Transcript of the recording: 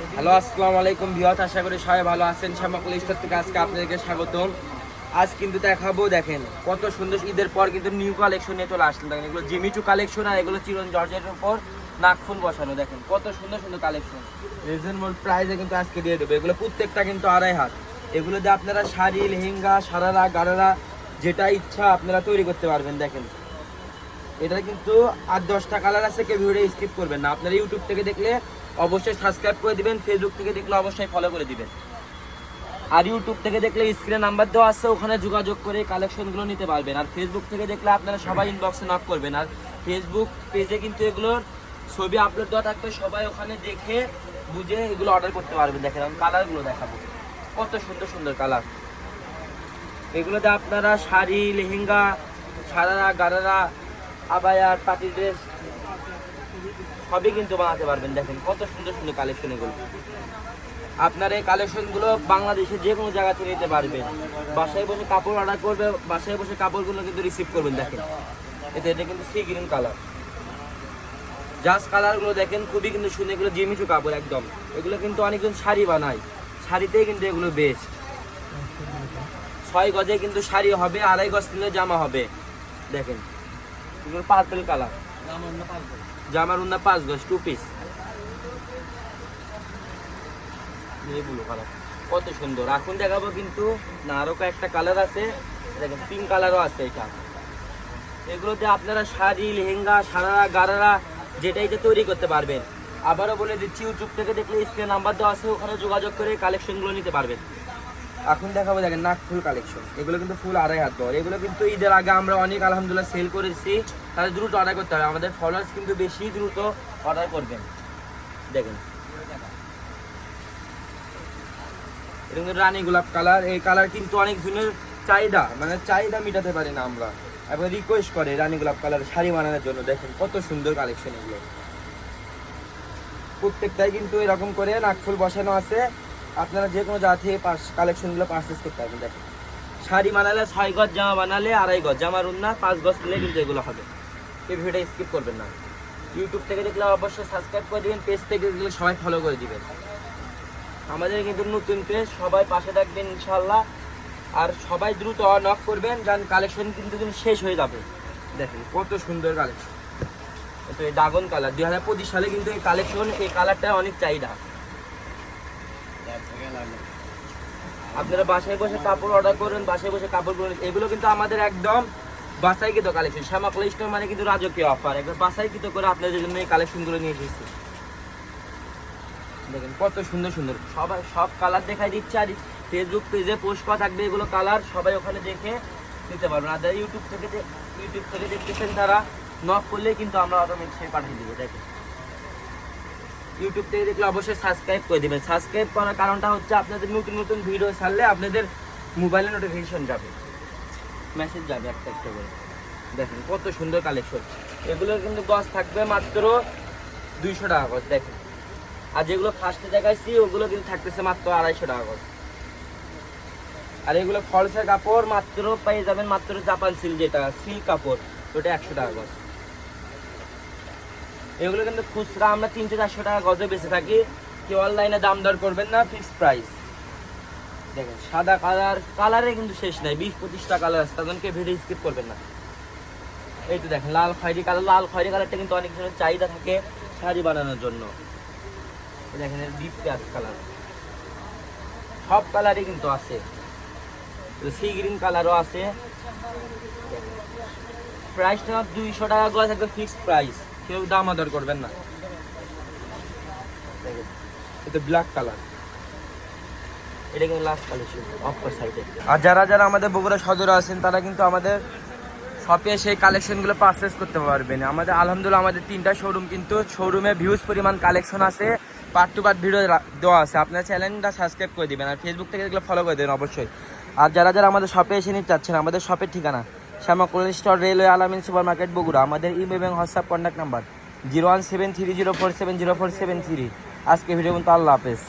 Hello, আসসালামু আলাইকুম ভিওয়াত আশা করি সবাই ভালো আছেন। শ্যামাকুল স্টোর থেকে আজকে আপনাদেরকে স্বাগতম। আজ কিন্তু দেখাবো, দেখেন, কত সুন্দর ঈদের পর কিন্তু নিউ কালেকশন নিয়ে চলে আসলাম। দেখেন, এগুলো জিমিচু কালেকশন আর এগুলো চিরন জর্জেটের উপর নাকফুল বসানো। দেখেন, কত সুন্দর সুন্দর কালেকশন রিজনেবল প্রাইসে কিন্তু আজকে দিয়ে দেবো। এগুলো প্রত্যেকটা কিন্তু আড়াই হাত। এগুলো দিয়ে আপনারা শাড়ি, লেহেঙ্গা, সারারা, গারারা, যেটা ইচ্ছা আপনারা তৈরি করতে পারবেন, দেখেন। এটা কিন্তু আর দশটা কালার আছে, কেউ ভিডিও স্কিপ করবেন না। আপনারা ইউটিউব থেকে দেখলে অবশ্যই সাবস্ক্রাইব করে দিবেন ফেসবুক থেকে দেখলে অবশ্যই ফলো করে দিবেন। আর ইউটিউব থেকে দেখলে স্ক্রিনে নাম্বার দেওয়া আছে, ওখানে যোগাযোগ করে কালেকশনগুলো নিতে পারবেন। আর ফেসবুক থেকে দেখলে আপনারা সবাই ইনবক্সে নক করবেন। আর ফেসবুক পেজে কিন্তু এগুলোর ছবি আপলোড দেওয়া থাকবে, সবাই ওখানে দেখে বুঝে এগুলো অর্ডার করতে পারবেন। দেখেন, আমি কালারগুলো দেখাবো। কত সুন্দর সুন্দর কালার এগুলোতে আপনারা শাড়ি, লেহেঙ্গা, সারারা, গারারা আবায়ার, পার্টি ড্রেস, সবই কিন্তু বানাতে পারবেন, দেখেন কত সুন্দর সুন্দর কালেকশন এগুলো। আপনার এই কালেকশনগুলো বাংলাদেশের যে কোনো জায়গা থেকে নিতে পারবেন। বাসায় বসে কাপড় অর্ডার করবে, বাসায় বসে কাপড়গুলো কিন্তু রিসিভ করবেন, দেখেন। এতে এটা কিন্তু সি গ্রিন কালার জাস্ট কালারগুলো দেখেন, খুবই কিন্তু সুন্দর, এগুলো জিমিচু কাপড় একদম। এগুলো কিন্তু অনেকজন শাড়ি বানায়। শাড়িতেই কিন্তু এগুলো বেস্ট ছয় গজে কিন্তু শাড়ি হবে, আড়াই গজ নিলে জামা হবে। দেখেন। এগুলো পার্পেল কালার। জামার উন্না পাঁচ গজ টু পিস ব্লু কালার কত সুন্দর। এখন দেখাবো কিন্তু না আরও কয়েকটা কালার আছে দেখেন পিঙ্ক কালারও আছে এটা। এগুলোতে আপনারা শাড়ি লেহেঙ্গা সারারা গারারা যেটাই যে তৈরি করতে পারবেন। আবারও বলে দিচ্ছি ইউটিউব থেকে দেখলে স্ক্রিনে নাম্বার দেওয়া আছে ওখানে যোগাযোগ করে কালেকশনগুলো নিতে পারবেন। এখন দেখাবো দেখেন, নাক ফুল কালেকশন এগুলো কিন্তু ফুল আড়াই হাত দর এগুলো কিন্তু ঈদের আগে আমরা অনেক, আলহামদুলিল্লাহ সেল করেছি। তাহলে দ্রুত অর্ডার করতে হবে। আমাদের ফলোয়ার্স কিন্তু বেশি দ্রুত অর্ডার করবেন। দেখেন। এটা রানী গোলাপ কালার এই কালার কিন্তু অনেক জনের চাহিদা। মানে চাহিদা মেটাতে পারি না আমরা। এবং রিকোয়েস্ট করে রানী গোলাপ কালার শাড়ি বানানোর জন্য। দেখেন কত সুন্দর কালেকশন এগুলো। প্রত্যেকটাই কিন্তু এরকম করে নাকফুল বসানো আছে। আপনারা যে কোনো জায়গা থেকে কালেকশনগুলো পারচেস করতে পারবেন, দেখেন। শাড়ি বানালে ছয় গজ, জামা বানালে আড়াই গজ জামার উন্না পাঁচ গজ নিলে কিন্তু এগুলো হবে। এই ভিডিওটা স্কিপ করবেন না। ইউটিউব থেকে দেখলে অবশ্যই সাবস্ক্রাইব করে দিবেন পেজ থেকে দেখলে সবাই ফলো করে দিবেন। আমাদের কিন্তু নতুন পেজ সবাই পাশে থাকবেন ইনশাল্লাহ আর সবাই দ্রুত নক করবেন, যান কালেকশন কিন্তু কিন্তু শেষ হয়ে যাবে। দেখেন, কত সুন্দর কালেকশন তো এই ড্রাগন কালার দুই হাজার পঁচিশ সালে কিন্তু এই কালেকশন এই কালারটা অনেক চাহিদা। আপনারা বাসায় বসে কাপড় অর্ডার করবেন বাসায় বসে কাপড় করবেন এগুলো কিন্তু আমাদের একদম বাসাইকৃত কালেকশন শ্যামা প্লে মানে কিন্তু রাজকীয় অফার একবার বাসাইকৃত করে আপনাদের জন্য এই কালেকশনগুলো নিয়ে এসেছি। দেখেন, কত সুন্দর সুন্দর। সবাই সব কালার দেখাই দিচ্ছে, আর ফেসবুক পেজে পোস্ট করা থাকবে এগুলো কালার সবাই ওখানে দেখে নিতে পারবেন। আর যারা ইউটিউব থেকে ইউটিউব থেকে দেখতেছেন, তারা নক করলে কিন্তু আমরা অটোমেটিক পাঠিয়ে দিব। দেখেন। ইউটিউব থেকে দেখলে অবশ্যই সাবস্ক্রাইব করে দেবেন। সাবস্ক্রাইব করার কারণটা হচ্ছে আপনাদের নতুন নতুন ভিডিও ছাড়লে আপনাদের মোবাইলে নোটিফিকেশন যাবে। মেসেজ যাবে একটা একটা করে। দেখেন কত সুন্দর কালেকশন এগুলোর কিন্তু গজ থাকবে মাত্র দুইশো টাকা গজ দেখেন। আর যেগুলো ফার্স্টে দেখাইছি, ওগুলো কিন্তু থাকতেছে মাত্র আড়াইশো টাকা গজ আর এগুলো ফলসের কাপড় মাত্র পেয়ে যাবেন মাত্র জাপান সিল যেটা সিল্ক কাপড়, ওটা একশো টাকা গজ এগুলো কিন্তু খুচরা, আমরা তিনশো চারশো টাকা গজে বেঁচে থাকি। কেউ অনলাইনে দাম দর করবেন না ফিক্সড প্রাইস দেখেন, সাদা কালার, কালারে কিন্তু শেষ নাই। বিশ পঁচিশটা কালার আছে কেউ ভিডিও স্কিপ করবেন না। এই তো দেখেন, লাল খয়েরি কালার, লাল খয়েরি কালারটা কিন্তু অনেক জনের চাহিদা থাকে শাড়ি বানানোর জন্য। দেখেন ডিপ পেঁয়াজ কালার সব কালারই কিন্তু আছে। সি গ্রিন কালারও আছে। প্রাইসটা দুইশো টাকা করে থাকবে ফিক্সড প্রাইস কেউ দাম আদর করবেন না। এটা ব্ল্যাক কালার এটা কিন্তু লাস্ট কালেকশন অপর সাইডে আর যারা যারা আমাদের বগুড়া সদরে আছেন তারা কিন্তু আমাদের শপে সেই কালেকশনগুলো পারচেস করতে পারবেন। আমাদের আলহামদুলিল্লাহ আমাদের তিনটা শোরুম কিন্তু শোরুমে ভিউজ পরিমাণ কালেকশন আছে পার্ট টু পার্ট ভিডিও দেওয়া আছে। আপনার চ্যানেলটা সাবস্ক্রাইব করে দিবেন আর ফেসবুক থেকে এগুলো ফলো করে দেবেন অবশ্যই। আর যারা যারা আমাদের শপে এসে নিতে চাচ্ছেন আমাদের শপের ঠিকানা Shyama stall store, railway Alamin super market Bogura. আমাদের ইমেল এবং WhatsApp contact number zero one seven three zero four seven zero four seven three. আজকে ভিডিও পর্যন্ত আল্লাহ হাফেজ।